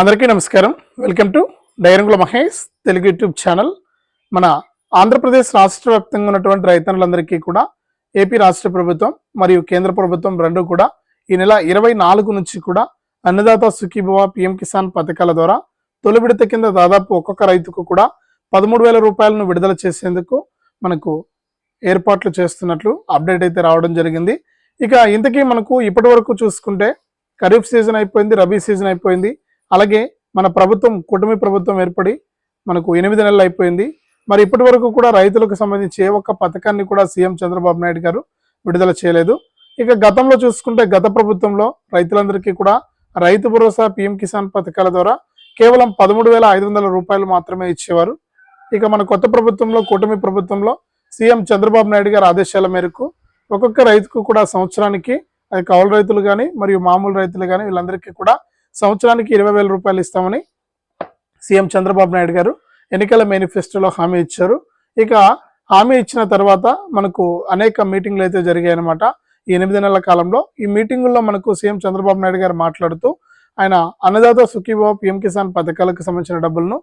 అందరికీ నమస్కారం. Welcome to డైరంగుల మహేష్ తెలుగు యూట్యూబ్ ఛానల్. మన ఆంధ్రప్రదేశ్ రాష్ట్ర వ్యాప్తంగా ఉన్నటువంటి రైతన్నులందరికీ కూడా ఏపీ రాష్ట్ర ప్రభుత్వం మరియు కేంద్ర ప్రభుత్వం రెండు కూడా ఈ నెల ఇరవై నాలుగు నుంచి కూడా అన్నదాత సుఖీభవ పిఎం కిసాన్ పథకాల ద్వారా తొలి విడత కింద దాదాపు ఒక్కొక్క రైతుకు కూడా పదమూడు వేల రూపాయలను విడుదల చేసేందుకు మనకు ఏర్పాట్లు చేస్తున్నట్లు అప్డేట్ అయితే రావడం జరిగింది. ఇక ఇంతకీ మనకు ఇప్పటి వరకు చూసుకుంటే ఖరీఫ్ సీజన్ అయిపోయింది రబీ సీజన్ అయిపోయింది. అలాగే మన ప్రభుత్వం కూటమి ప్రభుత్వం ఏర్పడి మనకు ఎనిమిది నెలలు అయిపోయింది. మరి ఇప్పటి వరకు కూడా రైతులకు సంబంధించి ఏ ఒక్క పథకాన్ని కూడా సీఎం చంద్రబాబు నాయుడు గారు విడుదల చేయలేదు. ఇక గతంలో చూసుకుంటే గత ప్రభుత్వంలో రైతులందరికీ కూడా రైతు భరోసా పిఎం కిసాన్ పథకాల ద్వారా కేవలం పదమూడు వేల ఐదు వందల రూపాయలు మాత్రమే ఇచ్చేవారు. ఇక మన కొత్త ప్రభుత్వంలో కూటమి ప్రభుత్వంలో సీఎం చంద్రబాబు నాయుడు గారి ఆదేశాల మేరకు ఒక్కొక్క రైతుకు కూడా సంవత్సరానికి అది కౌలు రైతులు కానీ మరియు మామూలు రైతులు కానీ వీళ్ళందరికీ కూడా సంవత్సరానికి ఇరవై వేల రూపాయలు ఇస్తామని సీఎం చంద్రబాబు నాయుడు గారు ఎన్నికల మేనిఫెస్టోలో హామీ ఇచ్చారు. ఇక హామీ ఇచ్చిన తర్వాత మనకు అనేక మీటింగ్లు అయితే జరిగాయి అనమాట ఈ ఎనిమిది నెలల కాలంలో ఈ మీటింగుల్లో మనకు సీఎం చంద్రబాబు నాయుడు గారు మాట్లాడుతూ ఆయన అన్నదాత సుఖీభావ పిఎం కిసాన్ పథకాలకు సంబంధించిన డబ్బులను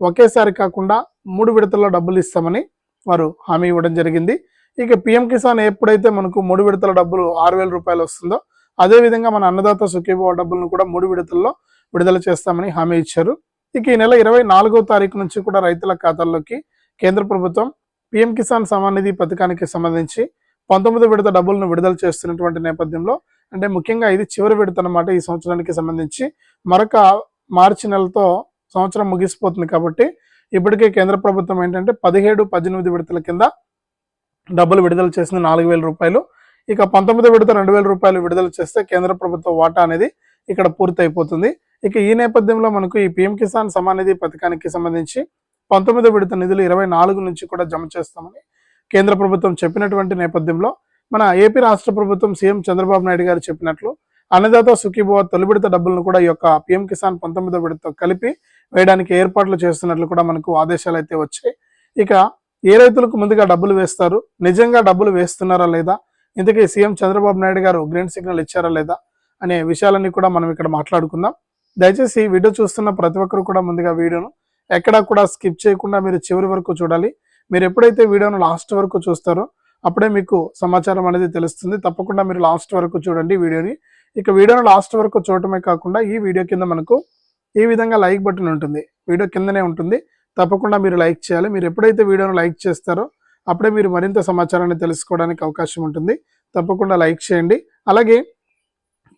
ఒకేసారి కాకుండా మూడు విడతల్లో డబ్బులు ఇస్తామని వారు హామీ ఇవ్వడం జరిగింది. ఇక పిఎం కిసాన్ ఎప్పుడైతే మనకు మూడు విడతల డబ్బులు ఆరు వేల రూపాయలు వస్తుందో అదే విధంగా మన అన్నదాత సుఖీభావ డబ్బులను కూడా మూడు విడతల్లో విడుదల చేస్తామని హామీ ఇచ్చారు. ఇక ఈ నెల ఇరవై నాలుగో తారీఖు నుంచి కూడా రైతుల ఖాతాల్లోకి కేంద్ర ప్రభుత్వం పిఎం కిసాన్ సమాన్ నిధి పథకానికి సంబంధించి పంతొమ్మిది విడత డబ్బులను విడుదల చేస్తున్నటువంటి నేపథ్యంలో అంటే ముఖ్యంగా ఇది చివరి విడత అన్నమాట ఈ సంవత్సరానికి సంబంధించి. మరొక మార్చి నెలతో సంవత్సరం ముగిసిపోతుంది కాబట్టి ఇప్పటికే కేంద్ర ప్రభుత్వం ఏంటంటే పదిహేడు పద్దెనిమిది విడతల కింద డబ్బులు విడుదల చేసింది నాలుగు వేల రూపాయలు. ఇక పంతొమ్మిది విడత రెండు వేల రూపాయలు విడుదల చేస్తే కేంద్ర ప్రభుత్వ వాటా అనేది ఇక్కడ పూర్తయిపోతుంది. ఇక ఈ నేపథ్యంలో మనకు ఈ పిఎం కిసాన్ సమానిధి పథకానికి సంబంధించి పంతొమ్మిది విడత నిధులు ఇరవై నాలుగు నుంచి కూడా జమ చేస్తామని కేంద్ర ప్రభుత్వం చెప్పినటువంటి నేపథ్యంలో మన ఏపీ రాష్ట్ర ప్రభుత్వం సీఎం చంద్రబాబు నాయుడు గారు చెప్పినట్లు అన్నదాత సుఖీభవ తొలి విడత డబ్బులను కూడా ఈ యొక్క పిఎం కిసాన్ పంతొమ్మిదో విడతతో కలిపి వేయడానికి ఏర్పాట్లు చేస్తున్నట్లు కూడా మనకు ఆదేశాలు అయితే వచ్చాయి. ఇక ఏ రైతులకు ముందుగా డబ్బులు వేస్తారు? నిజంగా డబ్బులు వేస్తున్నారా లేదా? ఇంతకీ సీఎం చంద్రబాబు నాయుడు గారు గ్రీన్ సిగ్నల్ ఇచ్చారా లేదా అనే విషయాలన్నీ కూడా మనం ఇక్కడ మాట్లాడుకుందాం. దయచేసి ఈ వీడియో చూస్తున్న ప్రతి ఒక్కరు కూడా ముందుగా వీడియోను ఎక్కడా కూడా స్కిప్ చేయకుండా మీరు చివరి వరకు చూడాలి. మీరు ఎప్పుడైతే వీడియోను లాస్ట్ వరకు చూస్తారో అప్పుడే మీకు సమాచారం అనేది తెలుస్తుంది. తప్పకుండా మీరు లాస్ట్ వరకు చూడండి వీడియోని. ఇక వీడియోను లాస్ట్ వరకు చూడటమే కాకుండా ఈ వీడియో కింద మనకు ఈ విధంగా లైక్ బటన్ ఉంటుంది. వీడియో కిందనే ఉంటుంది. తప్పకుండా మీరు లైక్ చేయాలి. మీరు ఎప్పుడైతే వీడియోను లైక్ చేస్తారో అప్పుడే మీరు మరింత సమాచారాన్ని తెలుసుకోవడానికి అవకాశం ఉంటుంది. తప్పకుండా లైక్ చేయండి. అలాగే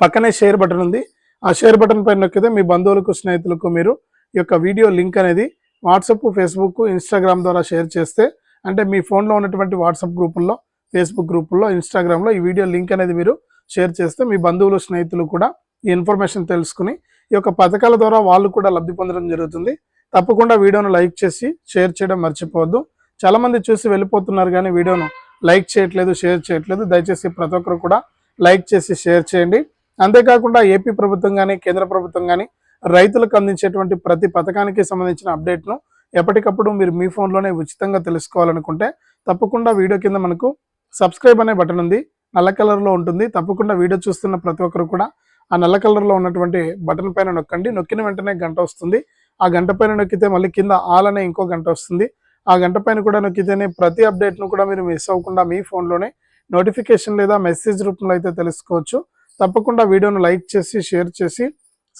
పక్కనే షేర్ బటన్ ఉంది. ఆ షేర్ బటన్ పైన నొక్కితే మీ బంధువులకు స్నేహితులకు మీరు ఈ యొక్క వీడియో లింక్ అనేది వాట్సప్ ఫేస్బుక్ ఇన్స్టాగ్రామ్ ద్వారా షేర్ చేస్తే అంటే మీ ఫోన్లో ఉన్నటువంటి వాట్సాప్ గ్రూపుల్లో ఫేస్బుక్ గ్రూపుల్లో ఇన్స్టాగ్రామ్లో ఈ వీడియో లింక్ అనేది మీరు షేర్ చేస్తే మీ బంధువులు స్నేహితులు కూడా ఈ ఇన్ఫర్మేషన్ తెలుసుకుని ఈ యొక్క పథకాల ద్వారా వాళ్ళు కూడా లబ్ధి పొందడం జరుగుతుంది. తప్పకుండా వీడియోను లైక్ చేసి షేర్ చేయడం మర్చిపోవద్దు. చాలా మంది చూసి వెళ్ళిపోతున్నారు కానీ వీడియోను లైక్ చేయట్లేదు షేర్ చేయట్లేదు. దయచేసి ప్రతి ఒక్కరు కూడా లైక్ చేసి షేర్ చేయండి. అంతేకాకుండా ఏపీ ప్రభుత్వం కానీ కేంద్ర ప్రభుత్వం కానీ రైతులకు అందించేటువంటి ప్రతి పథకానికి సంబంధించిన అప్డేట్ను ఎప్పటికప్పుడు మీరు మీ ఫోన్లోనే ఉచితంగా తెలుసుకోవాలనుకుంటే తప్పకుండా వీడియో కింద మనకు సబ్స్క్రైబ్ అనే బటన్ ఉంది. నల్ల కలర్లో ఉంటుంది. తప్పకుండా వీడియో చూస్తున్న ప్రతి ఒక్కరు కూడా ఆ నల్ల కలర్లో ఉన్నటువంటి బటన్ పైన నొక్కండి. నొక్కిన వెంటనే గంట వస్తుంది. ఆ గంట పైన నొక్కితే మళ్ళీ కింద ఆల్ అనే ఇంకో గంట వస్తుంది. ఆ గంట పైన కూడా నొక్కితేనే ప్రతి అప్డేట్ను కూడా మీరు మిస్ అవ్వకుండా మీ ఫోన్లోనే నోటిఫికేషన్ లేదా మెసేజ్ రూపంలో అయితే తెలుసుకోవచ్చు. తప్పకుండా వీడియోను లైక్ చేసి షేర్ చేసి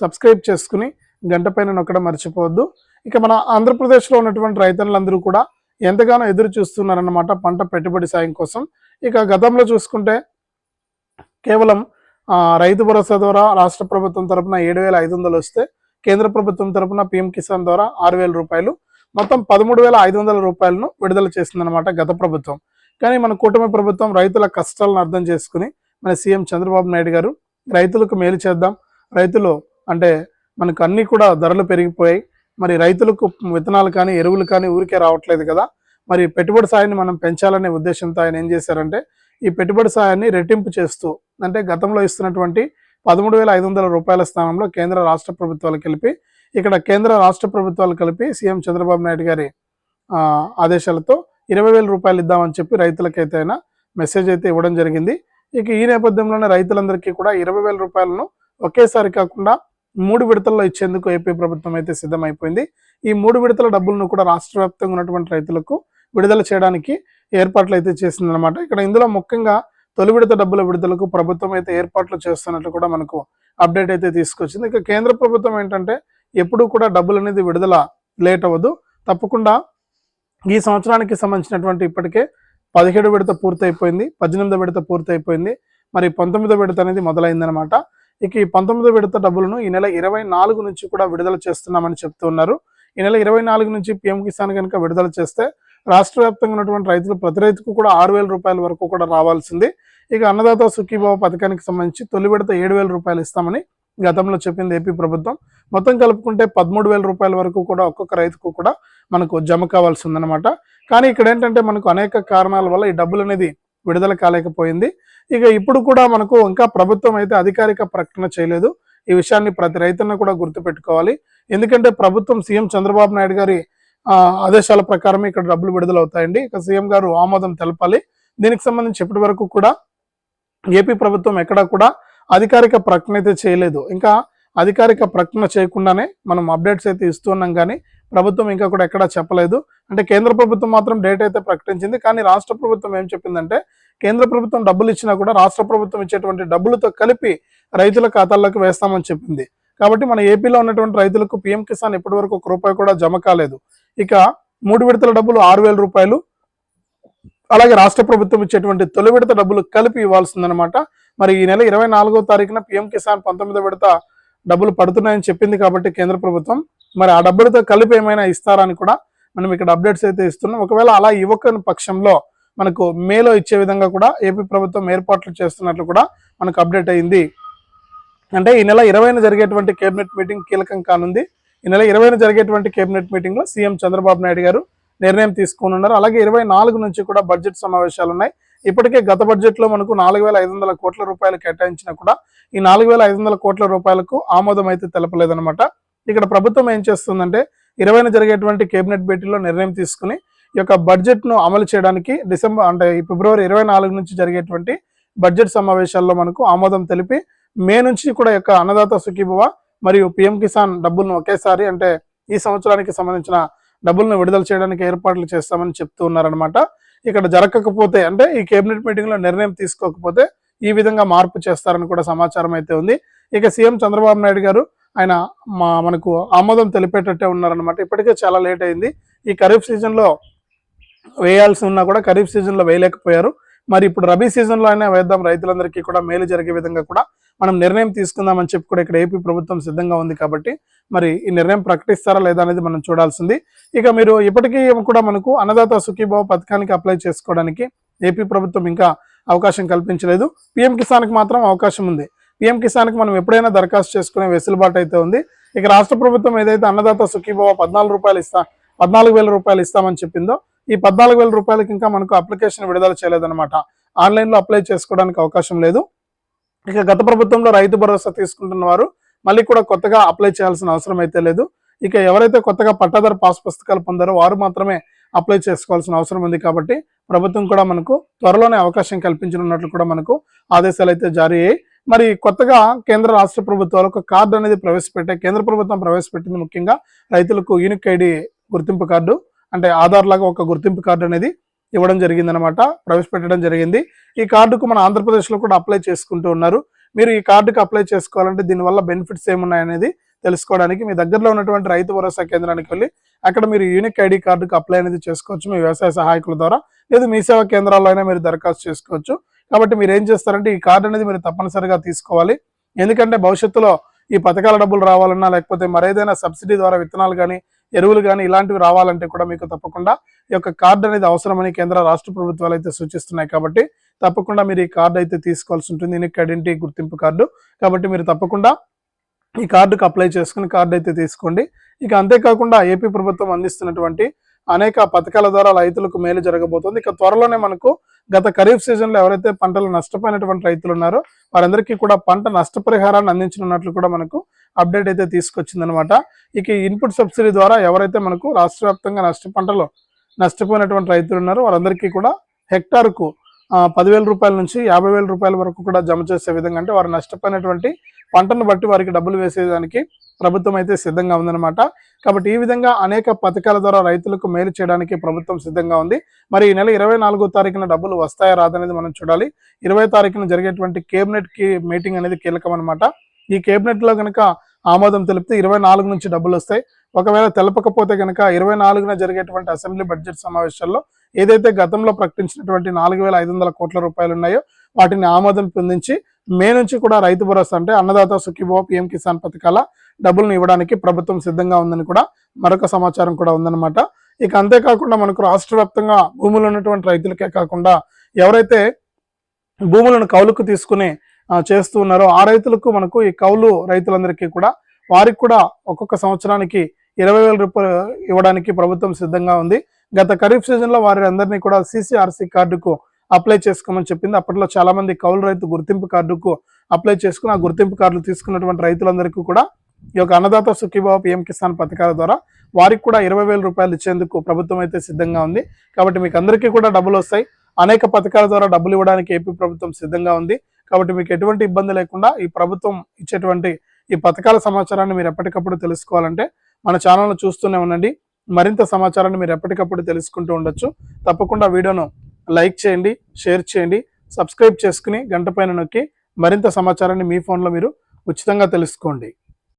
సబ్స్క్రైబ్ చేసుకుని గంట పైన నొక్కడం మర్చిపోవద్దు. ఇక మన ఆంధ్రప్రదేశ్లో ఉన్నటువంటి రైతన్నులందరూ కూడా ఎంతగానో ఎదురు చూస్తున్నారన్నమాట పంట పెట్టుబడి సాయం కోసం. ఇక గతంలో చూసుకుంటే కేవలం రైతు భరోసా ద్వారా రాష్ట్ర ప్రభుత్వం తరపున ఏడు వేల ఐదు వందలు వస్తే కేంద్ర ప్రభుత్వం తరపున పిఎం కిసాన్ ద్వారా ఆరు వేల రూపాయలు మొత్తం పదమూడు వేల ఐదు వందల రూపాయలను విడుదల చేసిందనమాట గత ప్రభుత్వం. కానీ మన కూటమి ప్రభుత్వం రైతుల కష్టాలను అర్థం చేసుకుని మన సీఎం చంద్రబాబు నాయుడు గారు రైతులకు మేలు చేద్దాం. రైతులు అంటే మనకు అన్నీ కూడా ధరలు పెరిగిపోయాయి. మరి రైతులకు విత్తనాలు కానీ ఎరువులు కానీ ఊరికే రావట్లేదు కదా. మరి పెట్టుబడి సాయాన్ని మనం పెంచాలనే ఉద్దేశంతో ఆయన ఏం చేశారంటే ఈ పెట్టుబడి సాయాన్ని రెట్టింపు చేస్తూ అంటే గతంలో ఇస్తున్నటువంటి పదమూడు వేల ఐదు వందల రూపాయల స్థానంలో కేంద్ర రాష్ట్ర ప్రభుత్వాలు కలిపి ఇక్కడ కేంద్ర రాష్ట్ర ప్రభుత్వాలు కలిపి సీఎం చంద్రబాబు నాయుడు గారి ఆదేశాలతో ఇరవై వేల రూపాయలు ఇద్దామని చెప్పి రైతులకైతే ఆయన మెసేజ్ అయితే ఇవ్వడం జరిగింది. ఇక ఈ నేపథ్యంలోనే రైతులందరికీ కూడా ఇరవై వేల రూపాయలను ఒకేసారి కాకుండా మూడు విడతల్లో ఇచ్చేందుకు ఏపీ ప్రభుత్వం అయితే సిద్ధమైపోయింది. ఈ మూడు విడతల డబ్బులను కూడా రాష్ట్ర వ్యాప్తంగా ఉన్నటువంటి రైతులకు విడుదల చేయడానికి ఏర్పాట్లు అయితే చేసిందనమాట ఇక్కడ ఇందులో ముఖ్యంగా తొలి విడత డబ్బుల విడుదలకు ప్రభుత్వం అయితే ఏర్పాట్లు చేస్తున్నట్లు కూడా మనకు అప్డేట్ అయితే తీసుకొచ్చింది. ఇక కేంద్ర ప్రభుత్వం ఏంటంటే ఎప్పుడూ కూడా డబ్బులు అనేది విడుదల లేట్ అవ్వదు. తప్పకుండా ఈ సంవత్సరానికి సంబంధించినటువంటి ఇప్పటికే పదిహేడు విడత పూర్తయిపోయింది పద్దెనిమిదో విడత పూర్తయిపోయింది మరి పంతొమ్మిదో విడత అనేది మొదలైందనమాట ఇక ఈ పంతొమ్మిదో విడత డబ్బులను ఈ నెల ఇరవై నాలుగు నుంచి కూడా విడుదల చేస్తున్నామని చెప్తూ ఉన్నారు. ఈ నెల ఇరవై నాలుగు నుంచి పిఎం కిసాన్ కనుక విడుదల చేస్తే రాష్ట్ర వ్యాప్తంగా ఉన్నటువంటి రైతులు ప్రతి రైతుకు కూడా ఆరు వేల రూపాయల వరకు కూడా రావాల్సింది. ఇక అన్నదాత సుఖీభావ పథకానికి సంబంధించి తొలి విడత ఏడు వేల రూపాయలు ఇస్తామని గతంలో చెప్పింది ఏపీ ప్రభుత్వం. మొత్తం కలుపుకుంటే పదమూడు వేల రూపాయల వరకు కూడా ఒక్కొక్క రైతుకు కూడా మనకు జమ కావాల్సి ఉందన్నమాట కానీ ఇక్కడ ఏంటంటే మనకు అనేక కారణాల వల్ల ఈ డబ్బులు అనేది విడుదల కాలేకపోయింది. ఇక ఇప్పుడు కూడా మనకు ఇంకా ప్రభుత్వం అయితే అధికారిక ప్రకటన చేయలేదు. ఈ విషయాన్ని ప్రతి రైతున్న కూడా గుర్తుపెట్టుకోవాలి. ఎందుకంటే ప్రభుత్వం సీఎం చంద్రబాబు నాయుడు గారి ఆదేశాల ప్రకారం ఇక్కడ డబ్బులు విడుదలవుతాయండి. ఇక సీఎం గారు ఆమోదం తెలపాలి. దీనికి సంబంధించి ఇప్పటి వరకు కూడా ఏపీ ప్రభుత్వం ఎక్కడా కూడా అధికారిక ప్రకటన అయితే చేయలేదు. ఇంకా అధికారిక ప్రకటన చేయకుండానే మనం అప్డేట్స్ అయితే ఇస్తున్నాం కానీ ప్రభుత్వం ఇంకా కూడా ఎక్కడా చెప్పలేదు. అంటే కేంద్ర ప్రభుత్వం మాత్రం డేట్ అయితే ప్రకటించింది. కానీ రాష్ట్ర ప్రభుత్వం ఏం చెప్పిందంటే కేంద్ర ప్రభుత్వం డబ్బులు ఇచ్చినా కూడా రాష్ట్ర ప్రభుత్వం ఇచ్చేటువంటి డబ్బులతో కలిపి రైతుల ఖాతాల్లోకి వేస్తామని చెప్పింది. కాబట్టి మన ఏపీలో ఉన్నటువంటి రైతులకు పిఎం కిసాన్ ఇప్పటి వరకు ఒక రూపాయి కూడా జమ కాలేదు. ఇక మూడు విడతల డబ్బులు ఆరు వేల రూపాయలు అలాగే రాష్ట్ర ప్రభుత్వం ఇచ్చేటువంటి తొలి విడత డబ్బులు కలిపి ఇవ్వాల్సిందనమాట మరి ఈ నెల ఇరవై నాలుగో తారీఖున పిఎం కిసాన్ పంతొమ్మిదో విడత డబ్బులు పడుతున్నాయని చెప్పింది కాబట్టి కేంద్ర ప్రభుత్వం. మరి ఆ డబ్బులతో కలిపి ఏమైనా ఇస్తారని కూడా మనం ఇక్కడ అప్డేట్స్ అయితే ఇస్తున్నాం. ఒకవేళ అలా ఇవ్వకని పక్షంలో మనకు మేలో ఇచ్చే విధంగా కూడా ఏపీ ప్రభుత్వం ఏర్పాట్లు చేస్తున్నట్లు కూడా మనకు అప్డేట్ అయింది. అంటే ఈ నెల ఇరవైన జరిగేటువంటి కేబినెట్ మీటింగ్ కీలకం కానుంది. ఈ నెల ఇరవైన జరిగేటువంటి కేబినెట్ మీటింగ్లో సీఎం చంద్రబాబు నాయుడు గారు నిర్ణయం తీసుకోనున్నారు అలాగే ఇరవై నాలుగు నుంచి కూడా బడ్జెట్ సమావేశాలు ఉన్నాయి. ఇప్పటికే గత బడ్జెట్లో మనకు నాలుగు వేల ఐదు వందల కోట్ల రూపాయలు కేటాయించినా కూడా ఈ నాలుగు వేల ఐదు వందల కోట్ల రూపాయలకు ఆమోదం అయితే తెలపలేదనమాట ఇక్కడ ప్రభుత్వం ఏం చేస్తుందంటే ఇరవైన జరిగేటువంటి కేబినెట్ భేటీలో నిర్ణయం తీసుకుని ఈ యొక్క బడ్జెట్ను అమలు చేయడానికి డిసెంబర్ అంటే ఫిబ్రవరి ఇరవై నాలుగు నుంచి జరిగేటువంటి బడ్జెట్ సమావేశాల్లో మనకు ఆమోదం తెలిపి మే నుంచి కూడా యొక్క అన్నదాత సుఖీభవ మరియు పిఎం కిసాన్ డబ్బులను ఒకేసారి అంటే ఈ సంవత్సరానికి సంబంధించిన డబ్బులను విడుదల చేయడానికి ఏర్పాట్లు చేస్తామని చెప్తూ ఉన్నారనమాట ఇక్కడ జరగకపోతే అంటే ఈ కేబినెట్ మీటింగ్లో నిర్ణయం తీసుకోకపోతే ఈ విధంగా మార్పు చేస్తారని కూడా సమాచారం అయితే ఉంది. ఇక సీఎం చంద్రబాబు నాయుడు గారు ఆయన మా మనకు ఆమోదం తెలిపేటట్టే ఉన్నారనమాట ఇప్పటికే చాలా లేట్ అయింది. ఈ ఖరీఫ్ సీజన్లో వేయాల్సి ఉన్నా కూడా ఖరీఫ్ సీజన్లో వేయలేకపోయారు. మరి ఇప్పుడు రబీ సీజన్లో అయినా వేద్దాం. రైతులందరికీ కూడా మేలు జరిగే విధంగా కూడా మనం నిర్ణయం తీసుకుందామని చెప్పి కూడా ఇక్కడ ఏపీ ప్రభుత్వం సిద్ధంగా ఉంది కాబట్టి మరి ఈ నిర్ణయం ప్రకటిస్తారా లేదా అనేది మనం చూడాల్సింది. ఇక మీరు ఇప్పటికీ కూడా మనకు అన్నదాత సుఖీభావ పథకానికి అప్లై చేసుకోవడానికి ఏపీ ప్రభుత్వం ఇంకా అవకాశం కల్పించలేదు. పిఎం కిసాన్కి మాత్రం అవకాశం ఉంది. పిఎం కిసాన్కి మనం ఎప్పుడైనా దరఖాస్తు చేసుకునే వెసులుబాటు అయితే ఉంది. ఇక రాష్ట్ర ప్రభుత్వం ఏదైతే అన్నదాత సుఖీభావ పద్నాలుగు రూపాయలు ఇస్తా పద్నాలుగు వేల రూపాయలు ఇస్తామని చెప్పిందో ఈ పద్నాలుగు వేల రూపాయలకి ఇంకా మనకు అప్లికేషన్ విడుదల చేయలేదన్నమాట. ఆన్లైన్లో అప్లై చేసుకోవడానికి అవకాశం లేదు. ఇక గత ప్రభుత్వంలో రైతు భరోసా తీసుకుంటున్న వారు మళ్ళీ కూడా కొత్తగా అప్లై చేయాల్సిన అవసరం అయితే లేదు. ఇక ఎవరైతే కొత్తగా పట్టాదారు పాస్ పుస్తకాలు పొందారో వారు మాత్రమే అప్లై చేసుకోవాల్సిన అవసరం ఉంది కాబట్టి ప్రభుత్వం కూడా మనకు త్వరలోనే అవకాశం కల్పించనున్నట్లు కూడా మనకు ఆదేశాలు అయితే జారీ అయ్యాయి. మరి కొత్తగా కేంద్ర రాష్ట్ర ప్రభుత్వాలు ఒక కార్డు అనేది ప్రవేశపెట్టే కేంద్ర ప్రభుత్వం ప్రవేశపెట్టింది ముఖ్యంగా రైతులకు యూనిక్ ఐడి గుర్తింపు కార్డు. అంటే ఆధార్ లాగా ఒక గుర్తింపు కార్డు అనేది ఇవ్వడం జరిగిందనమాట ప్రవేశపెట్టడం జరిగింది. ఈ కార్డుకు మన ఆంధ్రప్రదేశ్లో కూడా అప్లై చేసుకుంటూ ఉన్నారు. మీరు ఈ కార్డుకు అప్లై చేసుకోవాలంటే దీనివల్ల బెనిఫిట్స్ ఏమున్నాయనేది తెలుసుకోవడానికి మీ దగ్గరలో ఉన్నటువంటి రైతు భరోసా కేంద్రానికి వెళ్ళి అక్కడ మీరు యూనిక్ ఐడి కార్డుకు అప్లై అనేది చేసుకోవచ్చు మీ వ్యవసాయ సహాయకుల ద్వారా. లేదు మీ సేవా కేంద్రాల్లో అయినా మీరు దరఖాస్తు చేసుకోవచ్చు. కాబట్టి మీరు ఏం చేస్తారంటే ఈ కార్డు అనేది మీరు తప్పనిసరిగా తీసుకోవాలి. ఎందుకంటే భవిష్యత్తులో ఈ పథకాల డబ్బులు రావాలన్నా లేకపోతే మరేదైనా సబ్సిడీ ద్వారా విత్తనాలు కానీ ఎరువులు కానీ ఇలాంటివి రావాలంటే కూడా మీకు తప్పకుండా ఈ యొక్క కార్డు అనేది అవసరమని కేంద్ర రాష్ట్ర ప్రభుత్వాలు అయితే సూచిస్తున్నాయి కాబట్టి తప్పకుండా మీరు ఈ కార్డు అయితే తీసుకోవాల్సి ఉంటుంది. యూనిక్ ఐడెంటిటీ గుర్తింపు కార్డు. కాబట్టి మీరు తప్పకుండా ఈ కార్డుకు అప్లై చేసుకుని కార్డు అయితే తీసుకోండి. ఇక అంతేకాకుండా ఏపీ ప్రభుత్వం అందిస్తున్నటువంటి అనేక పథకాల ద్వారా రైతులకు మేలు జరగబోతుంది. ఇక త్వరలోనే మనకు గత ఖరీఫ్ సీజన్లో ఎవరైతే పంటలు నష్టపోయినటువంటి రైతులు ఉన్నారో వారందరికీ కూడా పంట నష్టపరిహారాన్ని అందించనున్నట్లు కూడా మనకు అప్డేట్ అయితే తీసుకొచ్చిందనమాట ఇక ఇన్పుట్ సబ్సిడీ ద్వారా ఎవరైతే మనకు రాష్ట్ర వ్యాప్తంగా నష్ట పంటలు నష్టపోయినటువంటి రైతులు ఉన్నారో వారందరికీ కూడా హెక్టార్కు పదివేల రూపాయల నుంచి యాభై వేల రూపాయల వరకు కూడా జమ చేసే విధంగా అంటే వారు నష్టపోయినటువంటి పంటను బట్టి వారికి డబ్బులు వేసేదానికి ప్రభుత్వం అయితే సిద్ధంగా ఉందన్నమాట. కాబట్టి ఈ విధంగా అనేక పథకాల ద్వారా రైతులకు మేలు చేయడానికి ప్రభుత్వం సిద్ధంగా ఉంది. మరి ఈ నెల ఇరవై నాలుగో తారీఖున డబ్బులు వస్తాయా రాదనేది మనం చూడాలి. ఇరవై తారీఖున జరిగేటువంటి కేబినెట్కి మీటింగ్ అనేది కీలకం అనమాట ఈ కేబినెట్లో కనుక ఆమోదం తెలిపితే ఇరవై నాలుగు నుంచి డబ్బులు వస్తాయి. ఒకవేళ తెలపకపోతే కనుక ఇరవై నాలుగున జరిగేటువంటి అసెంబ్లీ బడ్జెట్ సమావేశాల్లో ఏదైతే గతంలో ప్రకటించినటువంటి నాలుగు వేల ఐదు వందల కోట్ల రూపాయలు ఉన్నాయో వాటిని ఆమోదం పొందించి మే నుంచి కూడా రైతు భరోసా అంటే అన్నదాత సుఖీభావ పిఎం కిసాన్ పథకాల డబ్బులను ఇవ్వడానికి ప్రభుత్వం సిద్ధంగా ఉందని కూడా మరొక సమాచారం కూడా ఉందన్నమాట. ఇక అంతేకాకుండా మనకు రాష్ట్ర వ్యాప్తంగా భూములు ఉన్నటువంటి రైతులకే కాకుండా ఎవరైతే భూములను కౌలుకు తీసుకుని చేస్తూ ఉన్నారో ఆ రైతులకు మనకు ఈ కౌలు రైతులందరికీ కూడా వారికి కూడా ఒక్కొక్క సంవత్సరానికి ఇరవై వేల రూపాయలు ఇవ్వడానికి ప్రభుత్వం సిద్ధంగా ఉంది. గత ఖరీఫ్ సీజన్లో వారి అందరినీ కూడా సిసిఆర్సి కార్డుకు అప్లై చేసుకోమని చెప్పింది. అప్పట్లో చాలా మంది కౌలు రైతు గుర్తింపు కార్డుకు అప్లై చేసుకుని ఆ గుర్తింపు కార్డులు తీసుకున్నటువంటి రైతులందరికీ కూడా ఈ యొక్క అన్నదాత సుఖీభావ పిఎం కిసాన్ పథకాల ద్వారా వారికి కూడా ఇరవై వేల రూపాయలు ఇచ్చేందుకు ప్రభుత్వం అయితే సిద్ధంగా ఉంది. కాబట్టి మీకు అందరికీ కూడా డబ్బులు వస్తాయి. అనేక పథకాల ద్వారా డబ్బులు ఇవ్వడానికి ఏపీ ప్రభుత్వం సిద్ధంగా ఉంది. కాబట్టి మీకు ఎటువంటి ఇబ్బంది లేకుండా ఈ ప్రభుత్వం ఇచ్చేటువంటి ఈ పథకాల సమాచారాన్ని మీరు ఎప్పటికప్పుడు తెలుసుకోవాలంటే మన ఛానల్ను చూస్తూనే ఉండండి. మరింత సమాచారాన్ని మీరు ఎప్పటికప్పుడు తెలుసుకుంటూ ఉండొచ్చు. తప్పకుండా వీడియోను లైక్ చేయండి షేర్ చేయండి సబ్స్క్రైబ్ చేసుకుని గంట పైన నొక్కి మరింత సమాచారాన్ని మీ ఫోన్లో మీరు ఉచితంగా తెలుసుకోండి.